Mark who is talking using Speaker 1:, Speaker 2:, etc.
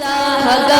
Speaker 1: Saha